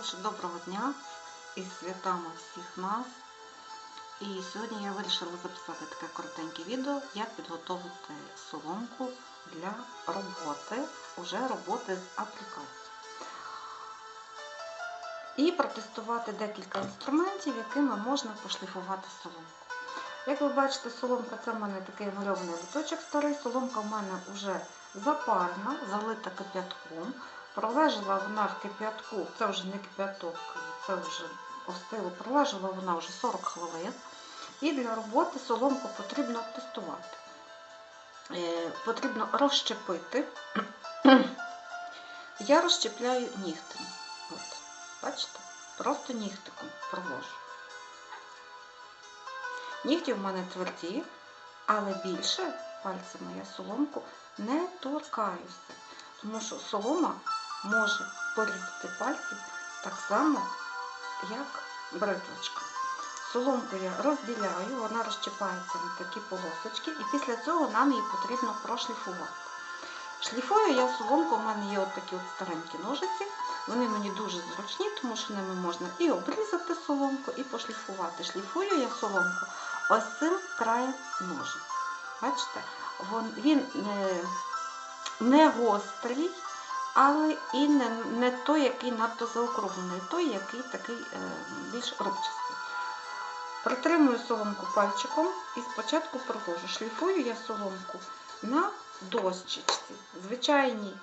Отже, доброго дня із святами всіх нас. І сьогодні я вирішила записати таке коротеньке відео, як підготувати соломку для роботи, уже роботи з аплікацією. І протестувати декілька інструментів, якими можна пошліфувати соломку. Як ви бачите, соломка це в мене такий мальований листочок старий. Соломка в мене вже запарна, залита кип'ятком. Пролежала вона в кип'ятку, це вже не кип'яток, це вже остило, пролежала вона вже 40 хвилин. І для роботи соломку потрібно тестувати. Е, потрібно розщепити. Я розщепляю нігтем. От, бачите? Просто нігтиком провожу. Нігті в мене тверді, але більше пальцями я соломку не торкаюся. Тому що солома може порізати пальці так само, як бритвочка. Соломку я розділяю, вона розчіпається на такі полосочки, і після цього нам її потрібно прошліфувати. Шліфую я соломку, у мене є от такі от старенькі ножиці. Вони мені дуже зручні, тому що ними можна і обрізати соломку, і пошліфувати. Шліфую я соломку ось цим краєм ножиць. Бачите, він не, не гострий, але і не, не той, який надто заокруглений, той, який такий е, більш рубчастий. Притримую соломку пальчиком і спочатку провожу. Шліфую я соломку на дощечці, звичайній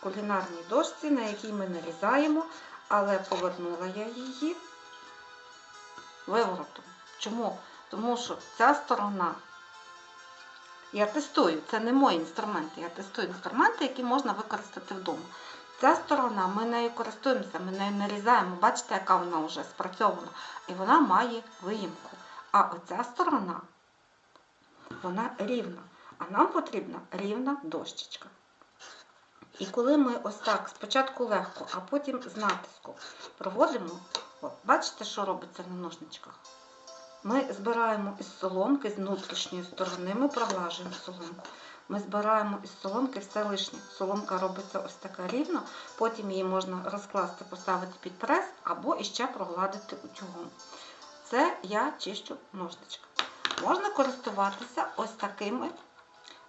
кулінарній дошці, на якій ми нарізаємо, але повернула я її виворотом. Чому? Тому що ця сторона я тестую, це не мої інструменти. Я тестую інструменти, які можна використати вдома. Ця сторона, ми нею користуємося, ми нею нарізаємо. Бачите, яка вона вже спрацьована. І вона має виїмку. А оця сторона, вона рівна. А нам потрібна рівна дощечка. І коли ми ось так спочатку легко, а потім з натиском проводимо, от, бачите, що робиться на ножничках? Ми збираємо із соломки з внутрішньої сторони, ми проглажуємо соломку. Ми збираємо із соломки все лишнє. Соломка робиться ось така рівно, потім її можна розкласти, поставити під прес або іще прогладити утюгом. Це я чищу ножничка. Можна користуватися ось такими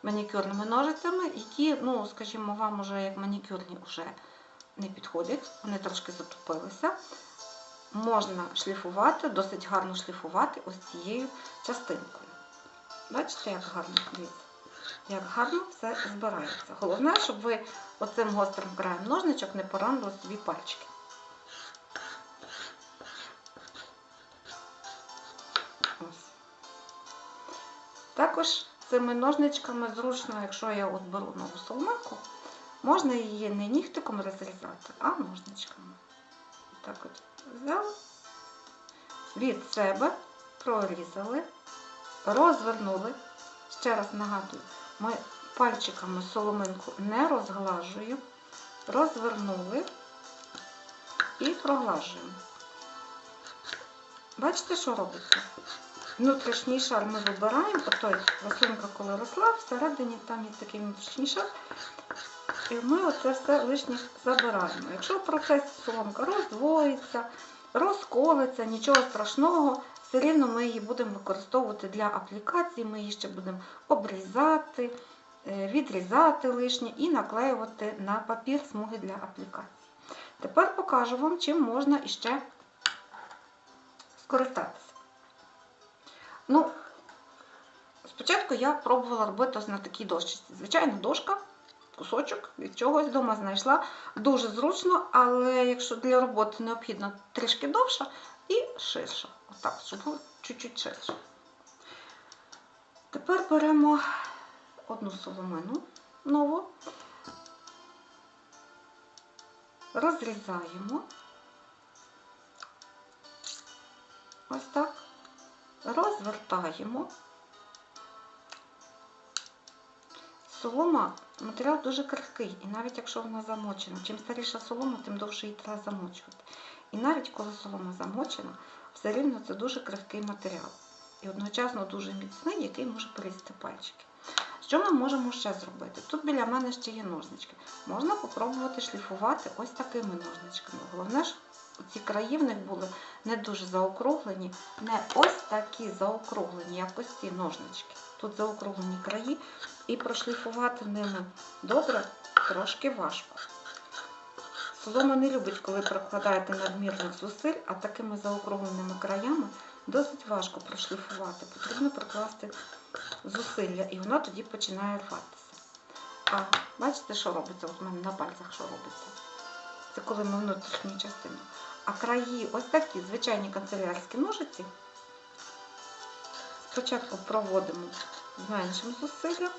манікюрними ножицями, які, ну, скажімо, вам уже як манікюрні вже не підходять, вони трошки затупилися можна шліфувати, досить гарно шліфувати ось цією частинкою. Бачите, як гарно як гарно все збирається. Головне, щоб ви оцим гострим краєм ножничок не поранили собі пальчики. Також цими ножничками зручно, якщо я от беру нову соломинку, можна її не нігтиком розрізати, а ножничками. Так от від себе прорізали, розвернули. Ще раз нагадую, ми пальчиками соломинку не розглажуємо, розвернули і проглажуємо. Бачите, що робиться? Внутрішній шар ми вибираємо, отой рослинка, коли росла, всередині там є такий внутрішній шар. І ми оце все лишнє забираємо. Якщо в процесі соломка роздвоїться, розколиться, нічого страшного, все рівно ми її будемо використовувати для аплікації, ми її ще будемо обрізати, е, відрізати лишнє і наклеювати на папір смуги для аплікації. Тепер покажу вам, чим можна іще скористатися. Ну, Спочатку я пробувала робити ось на такій дощці. Звичайно, дошка кусочок від чогось вдома знайшла. Дуже зручно, але якщо для роботи необхідно трішки довша і ширша. Отак, щоб було чуть-чуть ширше. Тепер беремо одну соломину нову, розрізаємо. Ось так, розвертаємо. Солома матеріал дуже крихкий, і навіть якщо вона замочена, чим старіша солома, тим довше її треба замочувати. І навіть коли солома замочена, все рівно це дуже крихкий матеріал. І одночасно дуже міцний, який може порізати пальчики. Що ми можемо ще зробити? Тут біля мене ще є ножнички. Можна спробувати шліфувати ось такими ножничками. Головне ж ці краї в них були не дуже заокруглені, не ось такі заокруглені, як ось ці ножнички. Тут заокруглені краї, і прошліфувати ними добре трошки важко. Солома не любить, коли прикладаєте надмірних зусиль, а такими заокругленими краями досить важко прошліфувати. Потрібно прикласти зусилля, і воно тоді починає рватися. А бачите, що робиться? От у мене на пальцях що робиться? Це коли ми внутрішню частину. А краї, ось такі звичайні канцелярські ножиці. Спочатку проводимо з меншим зусиллям,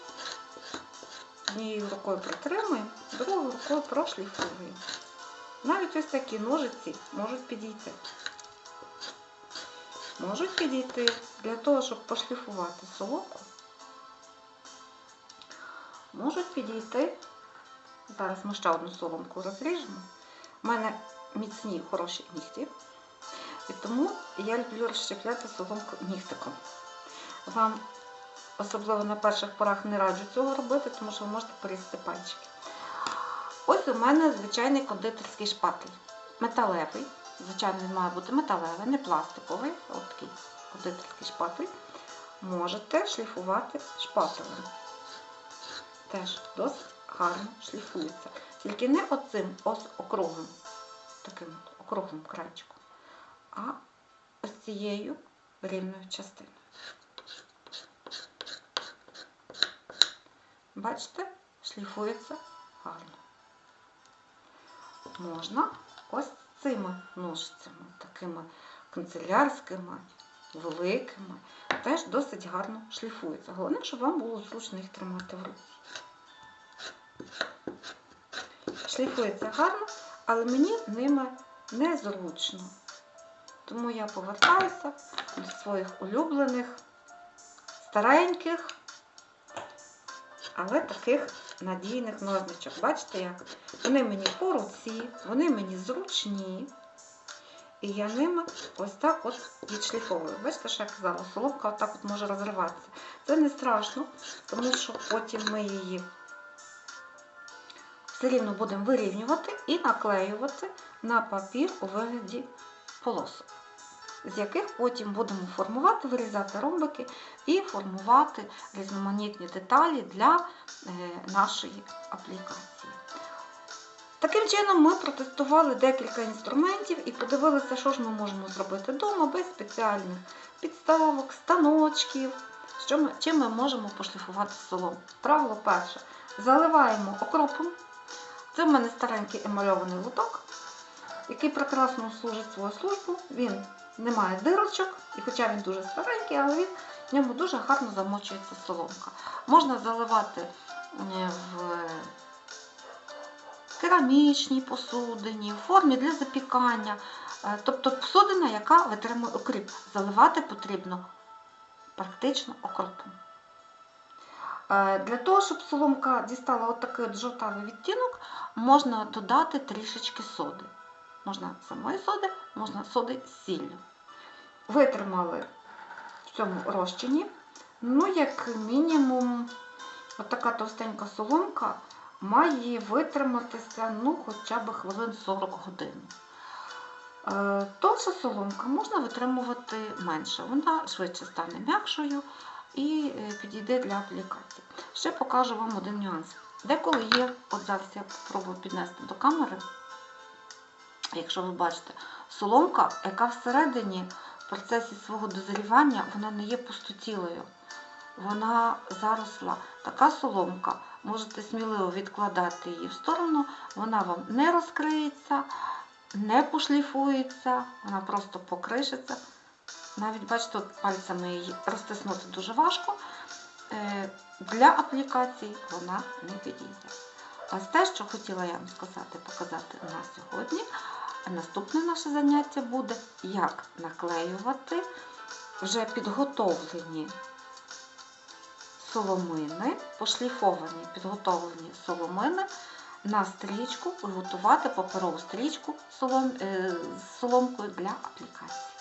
однією рукою притримуємо, другою рукою прошліфуємо. Навіть ось такі ножиці можуть підійти. Можуть підійти для того, щоб пошліфувати солоку. Можуть підійти. Зараз ми ще одну соломку розріжемо. У мене міцні хороші нігті. І тому я люблю розщепляти соломку нігтиком. Вам особливо на перших порах не раджу цього робити, тому що ви можете порізати пальчики. Ось у мене звичайний кондитерський шпатель. Металевий. Звичайно, він має бути металевий, не пластиковий, от такий кондитерський шпатель. Можете шліфувати шпателем. Теж досить гарно шліфується. Тільки не оцим ось округлим, таким округлим крайчиком, а ось цією рівною частиною. Бачите, шліфується гарно. Можна ось цими ножицями, такими канцелярськими, великими, теж досить гарно шліфується. Головне, щоб вам було зручно їх тримати в руці. Шліфується гарно, але мені ними незручно. Тому я повертаюся до своїх улюблених, стареньких, але таких надійних ножничок. Бачите, як? Вони мені по руці, вони мені зручні. І я ними ось так от відшліфовую. Бачите, що я казала, соломка отак от може розриватися. Це не страшно, тому що потім ми її все рівно будемо вирівнювати і наклеювати на папір у вигляді полосок, з яких потім будемо формувати, вирізати ромбики і формувати різноманітні деталі для е, нашої аплікації. Таким чином, ми протестували декілька інструментів і подивилися, що ж ми можемо зробити вдома без спеціальних підставок, станочків, що ми, чим ми можемо пошліфувати солому. Правило перше. Заливаємо окропом. Це в мене старенький емальований лоток, який прекрасно служить свою службу. Він не має дирочок, і хоча він дуже старенький, але він, в ньому дуже гарно замочується соломка. Можна заливати в керамічній посудині, в формі для запікання. Е, Тобто посудина, яка витримує окріп. Заливати потрібно практично окропом. Е, Для того, щоб соломка дістала отакий от жовтавий відтінок, можна додати трішечки соди. Можна самої соди, можна соди з. Витримали в цьому розчині. Ну, як мінімум, отака товстенька соломка має витриматися ну, хоча б хвилин 40 годин. Е, Товста соломка можна витримувати менше, вона швидше стане м'якшою і е, підійде для аплікації. Ще покажу вам один нюанс. Деколи є, от зараз я спробую піднести до камери, якщо ви бачите, соломка, яка всередині в процесі свого дозрівання вона не є пустотілою. Вона заросла. Така соломка, можете сміливо відкладати її в сторону, вона вам не розкриється, не пошліфується, вона просто покришиться. Навіть, бачите, пальцями її розтиснути дуже важко. Е, Для аплікацій вона не підійде. Ось те, що хотіла я вам сказати, показати на сьогодні. Наступне наше заняття буде, як наклеювати вже підготовлені соломини, пошліфовані підготовлені соломини на стрічку, готувати паперову стрічку е, з соломкою для аплікації.